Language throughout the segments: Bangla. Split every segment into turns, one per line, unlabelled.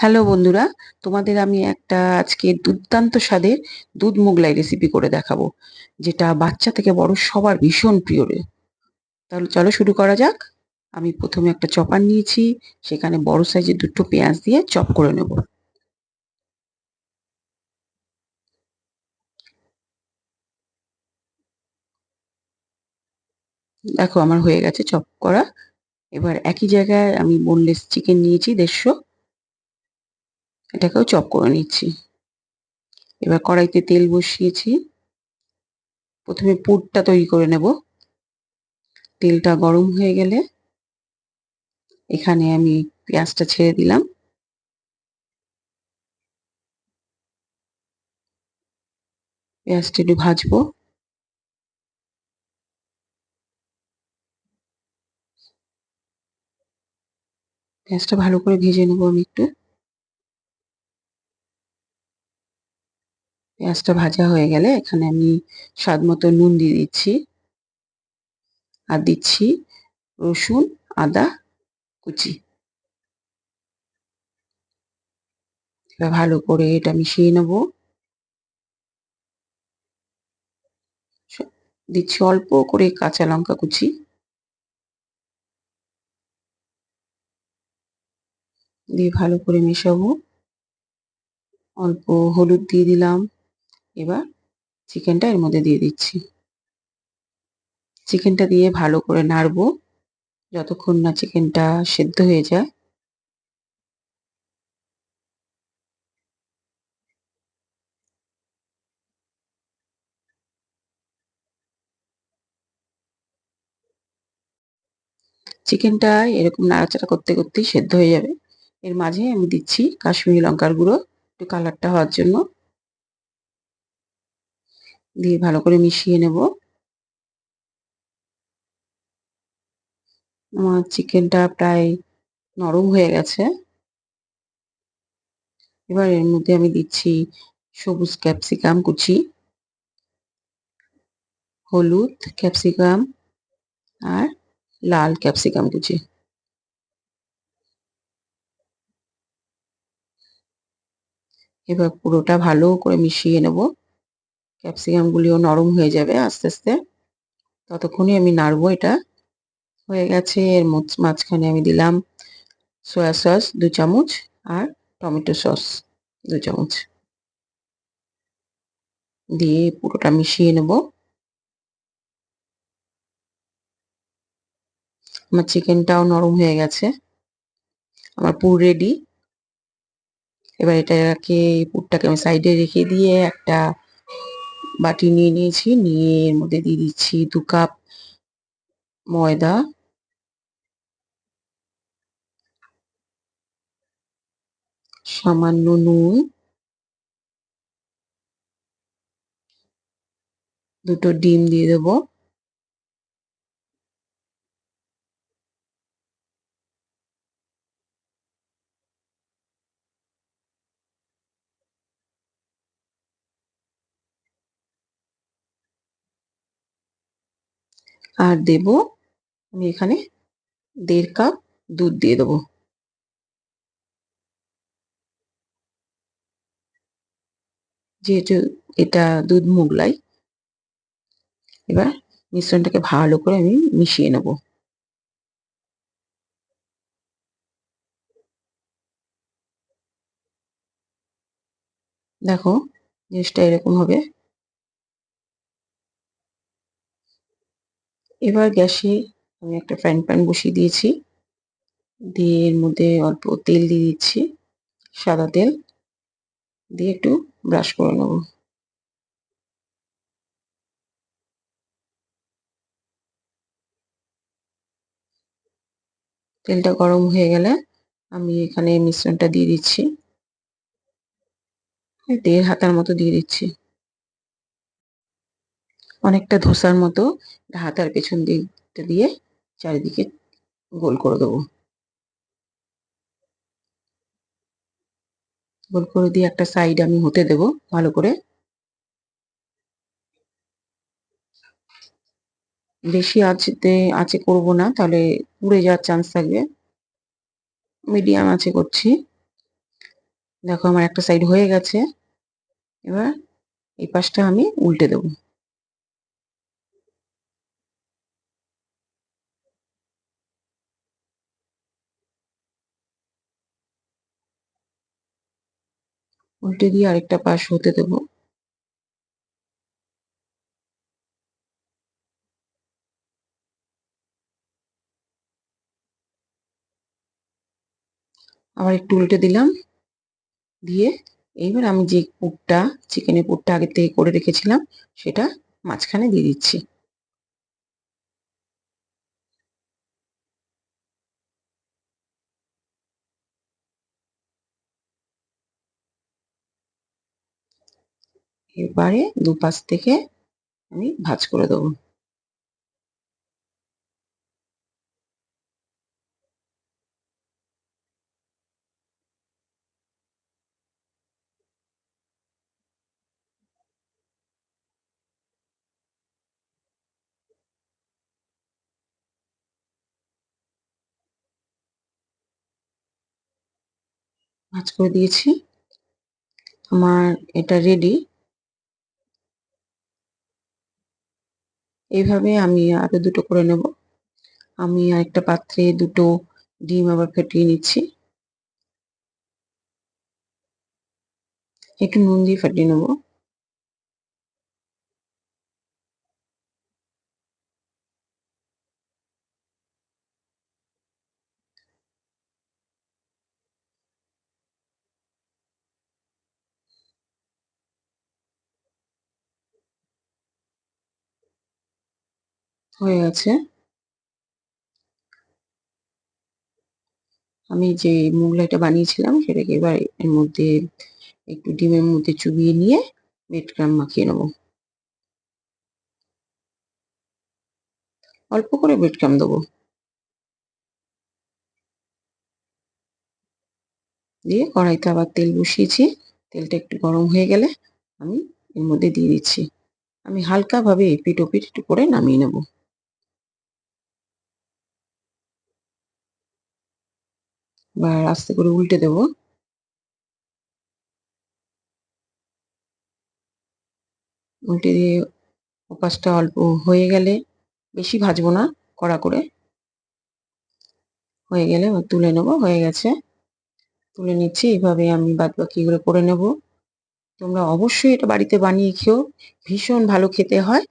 হ্যালো বন্ধুরা। তোমাদের আমি একটা আজকে দুর্দান্ত স্বাদের দুধ মোগলাই রেসিপি করে দেখাবো, যেটা বাচ্চা থেকে বড় সবার ভীষণ প্রিয় রে। তাহলে চলো শুরু করা যাক। আমি প্রথমে একটা চপার নিয়েছি, সেখানে বড় সাইজের দুটো পেঁয়াজ দিয়ে চপ করে নেব। দেখো, আমার হয়ে গেছে চপ করা। এবার একই জায়গায় আমি বোনলেস চিকেন নিয়েছি দেড়শো। এটাকেও চপ করে নিচ্ছি। এবার কড়াইতে তেল বসিয়েছি। প্রথমে পুরটা তৈরি করে নেব। তেলটা গরম হয়ে গেলে এখানে আমি পেঁয়াজটা ছেড়ে দিলাম। পেঁয়াজটা একটু ভাজবো। পেঁয়াজটা ভালো করে ভেজে নেব আমি একটু। পেঁয়াজটা ভাজা হয়ে গেলে এখানে আমি স্বাদ মতো নুন দিয়ে দিচ্ছি। আর দিচ্ছি রসুন, আদা, কুচি। এবার ভালো করে এটা মিশিয়ে নেব। দিচ্ছি অল্প করে কাঁচা লঙ্কা কুচি। দিয়ে ভালো করে মেশাবো। অল্প হলুদ দিয়ে দিলাম। এবার চিকেনটা এর মধ্যে দিয়ে দিচ্ছি। চিকেনটা দিয়ে ভালো করে নাড়বো। যতক্ষণ না চিকেনটা সেদ্ধ হয়ে যায়। চিকেনটা এরকম নাড়াচাড়া করতে করতেই সেদ্ধ হয়ে যাবে। এর মাঝে আমি দিচ্ছি কাশ্মীরি লঙ্কার গুঁড়ো। একটু কালারটা হওয়ার জন্য। দিয়ে ভালো করে মিশিয়ে নেব। আমার চিকেনটা প্রায় নরম হয়ে গেছে। এবার এর মধ্যে আমি দিচ্ছি সবুজ ক্যাপসিকাম কুচি, হলুদ ক্যাপসিকাম আর লাল ক্যাপসিকাম কুচি। এবার পুরোটা ভালো করে মিশিয়ে নেব। ক্যাপসিকামগুলিও নরম হয়ে যাবে আস্তে আস্তে। ততক্ষণই আমি নাড়বো এটা। হয়ে গেছে, এর মাঝখানে আমি দিলাম সয়া সস দু চামচ আর টমেটো সস দু চামচ। দিয়ে পুরোটা মিশিয়ে নেব। আমার চিকেনটাও নরম হয়ে গেছে। আমার পুর রেডি এবার এটাকে পুরটাকে আমি সাইডে রেখে দিয়ে একটা বাটি নিয়ে নিয়েছি, নিয়ে এর মধ্যে দিয়ে দিচ্ছি দু কাপ ময়দা। সামান্য নুন। দুটো ডিম দিয়ে দেব। আর দেব আমি এখানে দেড় কাপ দুধ দিয়ে দেবো। যেহেতু এটা দুধ মোগলাই, এবার মিশ্রণটাকে ভালো করে আমি মিশিয়ে নেব। দেখো জিনিসটা এরকম হবে। এবার গ্যাসে আমি একটা ফ্রাইং প্যান বসিয়ে দিয়েছি। দিয়ে এর মধ্যে অল্প তেল দিয়ে দিচ্ছি, সাদা তেল। দিয়ে একটু ব্রাশ করে নেব। তেলটা গরম হয়ে গেলে আমি এখানে মিশ্রণটা দিয়ে দিচ্ছি। দেড় হাতার মতো দিয়ে দিচ্ছি। অনেকটা ধোসার মতো হাতার পেছন দিকটা দিয়ে চারিদিকে গোল করে দেবো। গোল করে দিয়ে একটা সাইড আমি হতে দেব ভালো করে। বেশি আঁচতে, আঁচে করব না, তাহলে পুড়ে যাওয়ার চান্স থাকবে। মিডিয়াম আঁচে করছি। দেখো আমার একটা সাইড হয়ে গেছে। এবার এই পাশটা আমি উল্টে দেবো। উল্টে দিয়ে আরেকটা পাশ হতে দেবো। আবার একটু উল্টে দিলাম। দিয়ে এইবার আমি যে পুরটা, চিকেনের পুরটা আগে থেকে করে রেখেছিলাম, সেটা মাঝখানে দিয়ে দিচ্ছি। এবারে দুপাশ থেকে আমি ভাজ করে দেবো। ভাজ করে দিয়েছি। আমার এটা রেডি এইভাবে আমি আরও দুটো করে নেব। আমি আরেকটা পাত্রে দুটো ডিম আবার ফেটিয়ে নিচ্ছি। একটু নুন দিয়ে ফাটিয়ে নেব। হয়ে গেছে। আমি যে মোগলাইটা বানিয়েছিলাম, সেটাকে এবার এর মধ্যে একটু ডিমের মধ্যে চুবিয়ে নিয়ে ক্রাম মাখিয়ে নেব। অল্প করে ক্রাম দেবো। দিয়ে কড়াইতে আবার তেল বসিয়েছি। তেলটা একটু গরম হয়ে গেলে আমি এর মধ্যে দিয়ে দিচ্ছি। আমি হালকাভাবে এপিট একটু করে নামিয়ে নেব। এবার আস্তে করে উল্টে দেব। উল্টে দিয়ে ওপাশটা অল্প হয়ে গেলে বেশি ভাজবো না, কড়া করে। হয়ে গেলে তুলে নেব, হয়ে গেছে। তুলে নিচ্ছি এইভাবে আমি বাদ বাকিগুলো করে নেব। তোমরা অবশ্যই এটা বাড়িতে বানিয়ে খেও, ভীষণ ভালো খেতে হয়।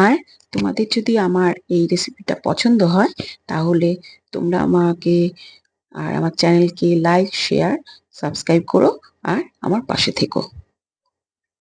আর তোমাদের যদি আমার এই রেসিপিটা পছন্দ হয়, তাহলে তোমরা আমাকে আর আমার চ্যানেলকে লাইক শেয়ার সাবস্ক্রাইব করো আর আমার পাশে থেকো।